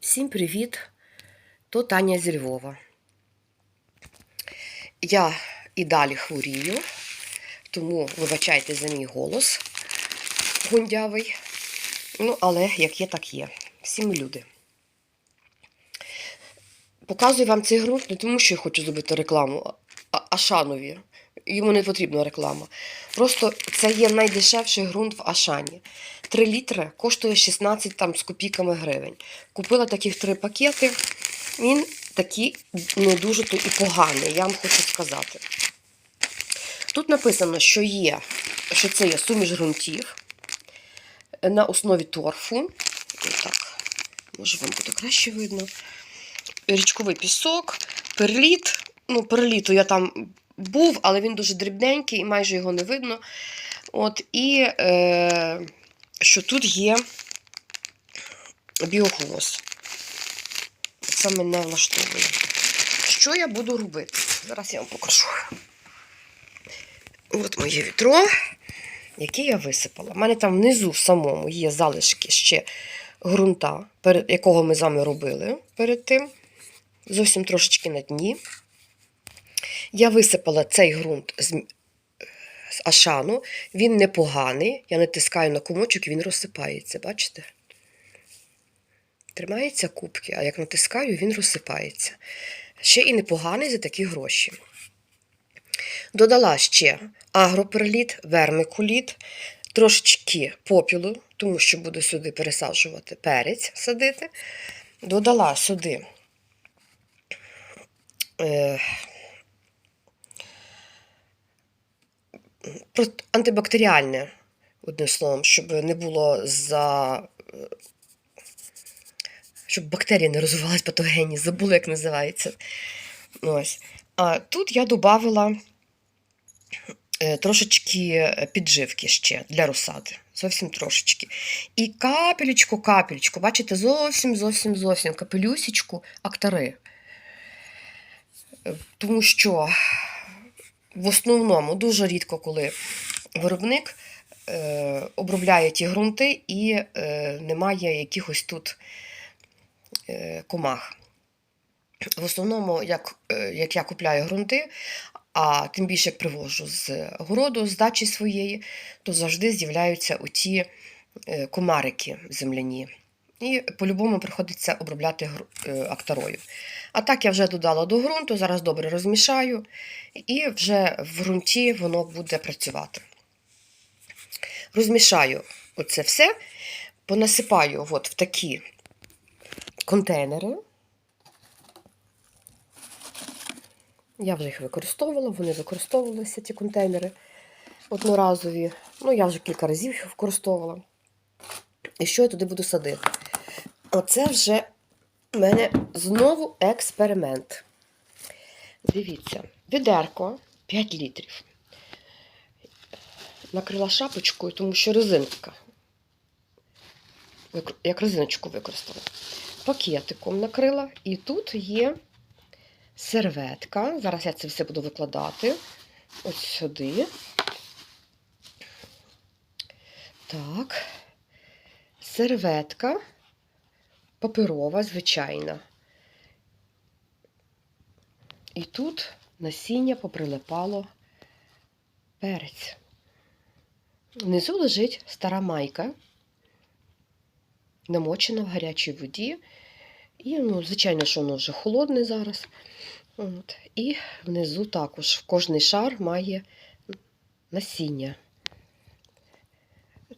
Всім привіт! То Таня зі Львова. Я і далі хворію, тому вибачайте за мій голос гундявий. Ну, але як є, так є. Всі ми люди. Показую вам цей ґрунт не тому, що я хочу зробити рекламу, а Ашанові. Йому не потрібна реклама. Просто це є найдешевший ґрунт в Ашані. 3 літри коштує 16 там, з копійками гривень. Купила таких три пакети. Він такий не дуже то і поганий, я вам хочу сказати. Тут написано, що є, що це є суміш ґрунтів на основі торфу. Так, може вам буде краще видно. Річковий пісок, перліт. Ну, перліту я там був, але він дуже дрібненький і майже його не видно. От, І е, що тут є біохвост. Це мене влаштовує. Що я буду робити? Зараз я вам покажу. От моє відро, яке я висипала. У мене там внизу в самому є залишки ще ґрунта, якого ми з вами робили перед тим. Зовсім трошечки на дні. Я висипала цей ґрунт з, з ашану. Він непоганий. Я натискаю на комочок і він розсипається, бачите? Тримається кубки, а як натискаю, він розсипається. Ще і непоганий за такі гроші. Додала ще агроперліт, вермикуліт, трошечки попілу, тому що буду сюди пересаджувати перець садити. Додала сюди е, антибактеріальне, одним словом, щоб не було за. Щоб бактерії не розвивались патогенні, забула, як називається. Ось. А тут я додавала е, трошечки підживки ще для розсади. Зовсім трошечки. І капелечку, капелечку, бачите, зовсім, зовсім, зовсім капелюсечку актари. Е, Тому що в основному дуже рідко, коли виробник е, обробляє ті ґрунти і е, немає якихось тут е, комах. В основному, як, е, як я купляю ґрунти, а тим більше як привожу з городу, з дачі своєї, то завжди з'являються оті е, комарики земляні. І по-любому приходиться обробляти е. А так я вже додала до ґрунту, зараз добре розмішаю, і вже в ґрунті воно буде працювати. Розмішаю оце все, понасипаю от в такі контейнери. Я вже їх використовувала, вони використовувалися, ці контейнери одноразові. Ну, я вже кілька разів їх використовувала. І що я туди буду садити? Оце вже в мене знову експеримент. Дивіться, відерко 5 літрів. Накрила шапочкою, тому що резинка. Як резиночку використала. Пакетиком накрила, і тут є серветка. Зараз я це все буду викладати. Ось сюди. Так. Серветка паперова, звичайна. І тут насіння поприлипало перець. Внизу лежить стара майка, намочена в гарячій воді. І, ну, звичайно, що воно вже холодне зараз. От. І внизу також кожний шар має насіння.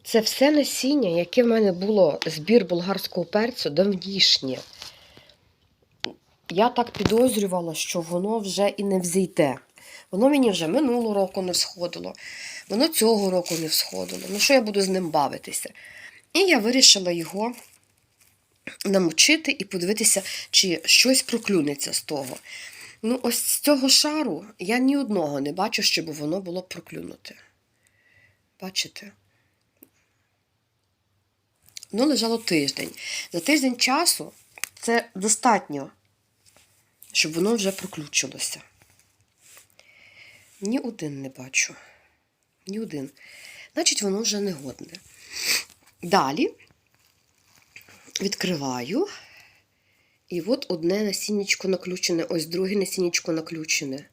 Це все насіння, яке в мене було збір болгарського перцю давнішнє. Я так підозрювала, що воно вже і не взійде. Воно мені вже минулого року не всходило, воно цього року не всходило. Ну що я буду з ним бавитися? І я вирішила його намочити і подивитися, чи щось проклюнеться з того. Ну, ось з цього шару я ні одного не бачу, щоб воно було проклюнуте. Бачите? Воно лежало тиждень. За тиждень часу це достатньо, щоб воно вже проключилося. Ні один не бачу. Ні один. Значить, воно вже не годне. Далі відкриваю І от одне насіннячко наключене, ось друге насіннячко наключене.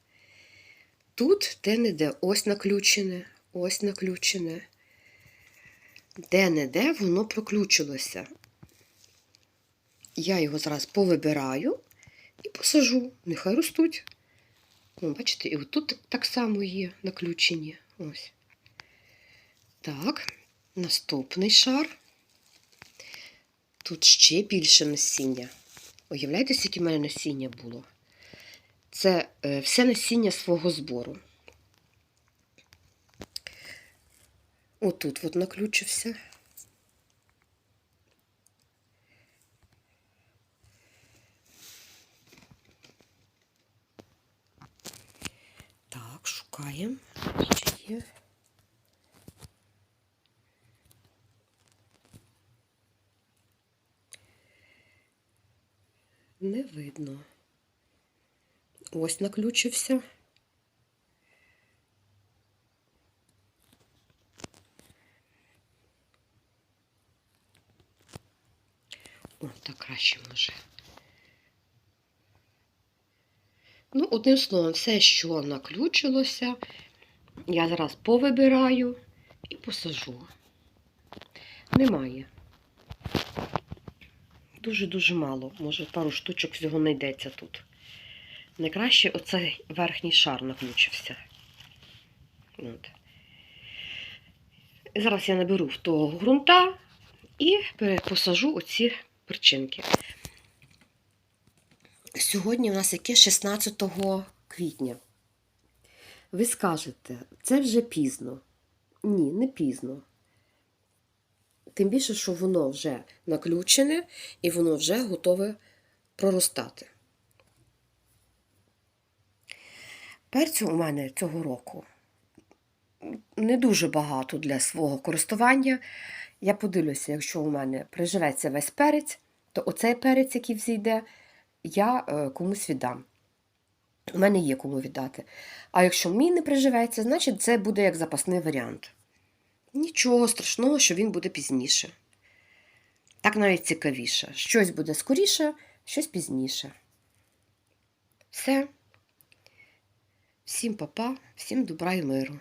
Тут де-не-де ось наключене, ось наключене. Де-не-де воно проключилося. Я його зараз повибираю і посажу. Нехай ростуть. Ну, бачите, і отут так само є наключені. Так, наступний шар. Тут ще більше насіння. Уявляєте, скільки в мене насіння було? Це е, все насіння свого збору. Отут от наключився. Так, шукаємо. Чи є? Не видно. Ось наключився. О, так краще може. Ну, одним словом, все, що наключилося, я зараз повибираю і посажу. Немає. Дуже-дуже мало. Може, пару штучок всього знайдеться тут. Найкраще оцей верхній шар наключився. От. Зараз я наберу в того ґрунта і посажу оці перчинки. Сьогодні у нас яке 16 квітня. Ви скажете, це вже пізно. Ні, не пізно. Тим більше, що воно вже наключене і воно вже готове проростати. Перцю у мене цього року не дуже багато для свого користування. Я подивлюся, якщо у мене приживеться весь перець, то оцей перець, який взійде, я е, комусь віддам. У мене є кому віддати. А якщо мій не приживеться, значить це буде як запасний варіант. Нічого страшного, що він буде пізніше. Так навіть цікавіше. Щось буде скоріше, щось пізніше. Все. Всім папа, всім добра і миру.